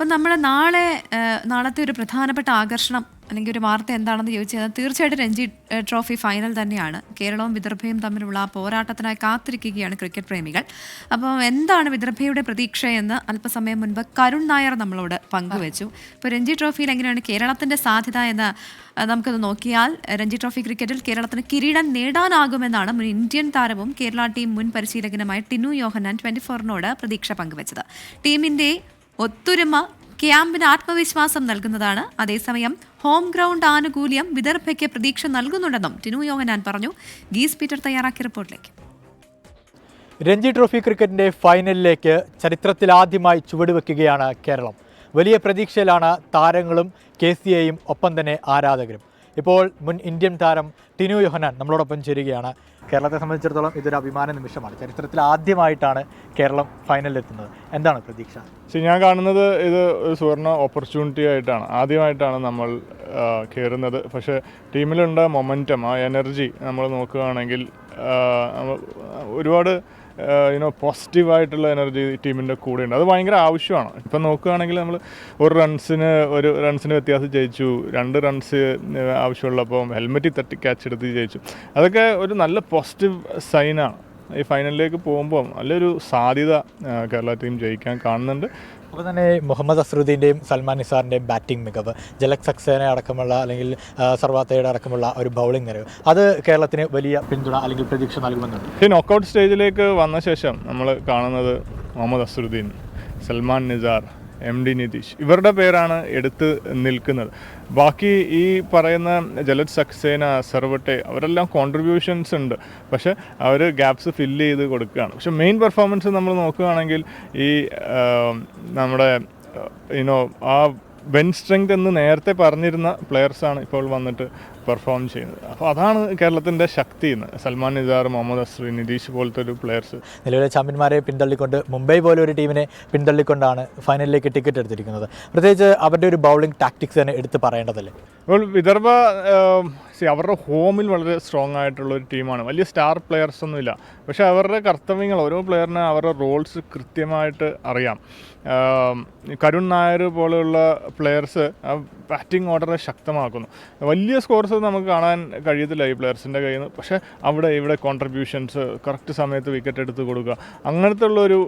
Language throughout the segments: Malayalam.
അപ്പം നമ്മുടെ നാളെ നാളത്തെ ഒരു പ്രധാനപ്പെട്ട ആകർഷണം അല്ലെങ്കിൽ ഒരു വാർത്ത എന്താണെന്ന് ചോദിച്ചാൽ തീർച്ചയായിട്ടും രഞ്ജി ട്രോഫി ഫൈനൽ തന്നെയാണ്. കേരളവും വിദർഭയും തമ്മിലുള്ള ആ പോരാട്ടത്തിനായി കാത്തിരിക്കുകയാണ് ക്രിക്കറ്റ് പ്രേമികൾ. അപ്പോൾ എന്താണ് വിദർഭയുടെ പ്രതീക്ഷയെന്ന് അല്പസമയം മുൻപ് കരുൺ നായർ നമ്മളോട് പങ്കുവച്ചു. ഇപ്പോൾ രഞ്ജി ട്രോഫിയിൽ എങ്ങനെയാണ് കേരളത്തിന്റെ സാധ്യത എന്ന് നമുക്കത് നോക്കിയാൽ രഞ്ജി ട്രോഫി ക്രിക്കറ്റിൽ കേരളത്തിന് കിരീടം നേടാനാകുമെന്നാണ് മുൻ ഇന്ത്യൻ താരവും കേരള ടീം മുൻ പരിശീലകനുമായ ടിനു യോഹനാൻ ട്വന്റി ഫോറിനോട് പ്രതീക്ഷ പങ്കുവച്ചത്. ടീമിന്റെ ഒത്തൊരുമ ക്യാമ്പിന് ആത്മവിശ്വാസം നൽകുന്നതാണ്. അതേസമയം ഹോം ഗ്രൗണ്ട് ആനുകൂല്യം വിദർഭയ്ക്ക് പ്രതീക്ഷ നൽകുന്നുണ്ടെന്നും ടിനു യോഹനാൻ പറഞ്ഞു. ഗീസ് പീറ്റർ തയ്യാറാക്കിയ റിപ്പോർട്ടിലേക്ക്. രഞ്ജി ട്രോഫി ക്രിക്കറ്റിന്റെ ഫൈനലിലേക്ക് ചരിത്രത്തിലാദ്യമായി ചുവടുവെക്കുകയാണ് കേരളം. വലിയ പ്രതീക്ഷയിലാണ് താരങ്ങളും കെ ഒപ്പം തന്നെ ആരാധകരും. ഇപ്പോൾ മുൻ ഇന്ത്യൻ താരം ടിനു യോഹനാൻ നമ്മളോടൊപ്പം ചേരുകയാണ്. കേരളത്തെ സംബന്ധിച്ചിടത്തോളം ഇതൊരു അഭിമാന നിമിഷമാണ്. ചരിത്രത്തിൽ ആദ്യമായിട്ടാണ് കേരളം ഫൈനലിലെത്തുന്നത് എന്താണ് പ്രതീക്ഷ? പക്ഷെ ഞാൻ കാണുന്നത് ഇത് ഒരു സുവർണ ഓപ്പർച്യൂണിറ്റി ആയിട്ടാണ്. ആദ്യമായിട്ടാണ് നമ്മൾ കയറുന്നത് പക്ഷേ ടീമിലുണ്ട മൊമെന്റം ആ എനർജി നമ്മൾ നോക്കുകയാണെങ്കിൽ ഒരുപാട് യുനോ പോസിറ്റീവായിട്ടുള്ള എനർജി ടീമിന്റെ കൂടെ ഉണ്ട്. അത് ഭയങ്കര ആവശ്യമാണ്. ഇപ്പം നോക്കുകയാണെങ്കിൽ നമ്മൾ ഒരു റൺസിന് ഒരു റൺസിന് വ്യത്യാസം ജയിച്ചു. രണ്ട് റൺസ് ആവശ്യമുള്ളപ്പം ഹെൽമെറ്റിൽ തട്ടി ക്യാച്ച് എടുത്ത് ജയിച്ചു. അതൊക്കെ ഒരു നല്ല പോസിറ്റീവ് സൈനാണ് ഈ ഫൈനലിലേക്ക് പോകുമ്പോൾ നല്ലൊരു സാധ്യത കേരള ടീം ജയിക്കാൻ കാണുന്നുണ്ട്. അപ്പോൾ തന്നെ മുഹമ്മദ് അസ്രുദ്ദീന്റെയും സൽമാൻ നിസാറിന്റെയും ബാറ്റിംഗ് മികവ് ജലക് സക്സേന അടക്കമുള്ള അല്ലെങ്കിൽ സർവാത്തയുടെ അടക്കമുള്ള ഒരു ബൗളിംഗ് നിരവ്. അത് കേരളത്തിന് വലിയ പിന്തുണ അല്ലെങ്കിൽ പ്രതീക്ഷ നൽകുമെന്നുണ്ട്. ഈ നോക്കൗട്ട് സ്റ്റേജിലേക്ക് വന്ന ശേഷം നമ്മൾ കാണുന്നത് മുഹമ്മദ് അസറുദ്ദീൻ സൽമാൻ നിസാർ എം ഡി നിതീഷ്. ഇവരുടെ പേരാണ് എടുത്ത് നിൽക്കുന്നത്. ബാക്കി ഈ പറയുന്ന ജലത് സക്സേന സർവട്ടെ അവരെല്ലാം കോൺട്രിബ്യൂഷൻസ് ഉണ്ട്. പക്ഷേ അവർ ഗ്യാപ്സ് ഫില്ല് ചെയ്ത് കൊടുക്കുകയാണ്. പക്ഷെ മെയിൻ പെർഫോമൻസ് നമ്മൾ നോക്കുകയാണെങ്കിൽ ഈ നമ്മുടെ യുനോ ആ ബെൻ സ്ട്രെങ്ത് എന്ന് നേരത്തെ പറഞ്ഞിരുന്ന പ്ലെയേഴ്സാണ് ഇപ്പോൾ വന്നിട്ട് പെർഫോം ചെയ്യുന്നത്. അപ്പോൾ അതാണ് കേരളത്തിന്റെ ശക്തി എന്ന്. സൽമാൻ നിസാർ മുഹമ്മദ് അസ്രി നിതീഷ് പോലത്തെ ഒരു പ്ലെയേഴ്സ് നിലവിലെ ചാമ്പ്യന്മാരെ പിന്തള്ളിക്കൊണ്ട് മുംബൈ പോലെ ഒരു ടീമിനെ പിന്തള്ളിക്കൊണ്ടാണ് ഫൈനലിലേക്ക് ടിക്കറ്റ് എടുത്തിരിക്കുന്നത്. പ്രത്യേകിച്ച് അവരുടെ ഒരു ബൗളിംഗ് ടാക്ടിക്സ് തന്നെ എടുത്ത് പറയേണ്ടതല്ലേ? ഇപ്പോൾ വിദർഭ സി അവരുടെ ഹോമിൽ വളരെ സ്ട്രോങ് ആയിട്ടുള്ള ഒരു ടീമാണ്. വലിയ സ്റ്റാർ പ്ലെയേഴ്സ് ഒന്നുമില്ല. പക്ഷേ അവരുടെ കർത്തവ്യങ്ങൾ ഓരോ പ്ലെയറിന് അവരുടെ റോൾസ് കൃത്യമായിട്ട് അറിയാം. കരുൺ നായർ പോലെയുള്ള പ്ലെയേഴ്സ് ബാറ്റിംഗ് ഓർഡറെ ശക്തമാക്കുന്നു. വലിയ സ്കോർസ് നമുക്ക് കാണാൻ കഴിയത്തില്ല ഈ പ്ലെയേഴ്സിന്റെ കയ്യിൽ നിന്ന് പക്ഷേ അവിടെ ഇവിടെ കോൺട്രിബ്യൂഷൻസ് കറക്റ്റ് സമയത്ത് വിക്കറ്റ് എടുത്ത് കൊടുക്കുക അങ്ങനത്തെ ഉള്ളൊരു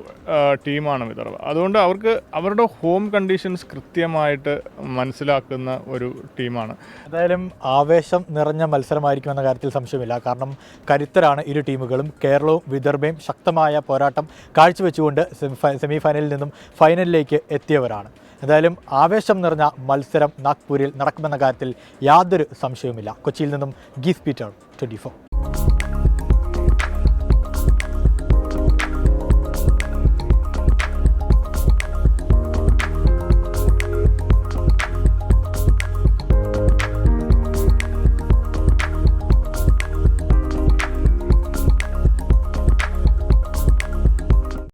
ടീമാണ് വിദർഭ. അതുകൊണ്ട് അവർക്ക് അവരുടെ ഹോം കണ്ടീഷൻസ് കൃത്യമായിട്ട് മനസ്സിലാക്കുന്ന ഒരു ടീമാണ്. എന്തായാലും ആവേശം നിറഞ്ഞ മത്സരമായിരിക്കുമെന്ന കാര്യത്തിൽ സംശയമില്ല. കാരണം കരുത്തരാണ് ഇരു ടീമുകളും. കേരളവും വിദർഭയും ശക്തമായ പോരാട്ടം കാഴ്ചവെച്ചുകൊണ്ട് സെമി ഫൈനലിൽ നിന്നും ഫൈനലിലേക്ക് എത്തിയവരാണ്. എന്തായാലും ആവേശം നിറഞ്ഞ മത്സരം നാഗ്പൂരിൽ നടക്കുമെന്ന കാര്യത്തിൽ യാതൊരു സംശയവുമില്ല. കൊച്ചിയിൽ നിന്നും ഗീസ് പീറ്റർ ട്വന്റി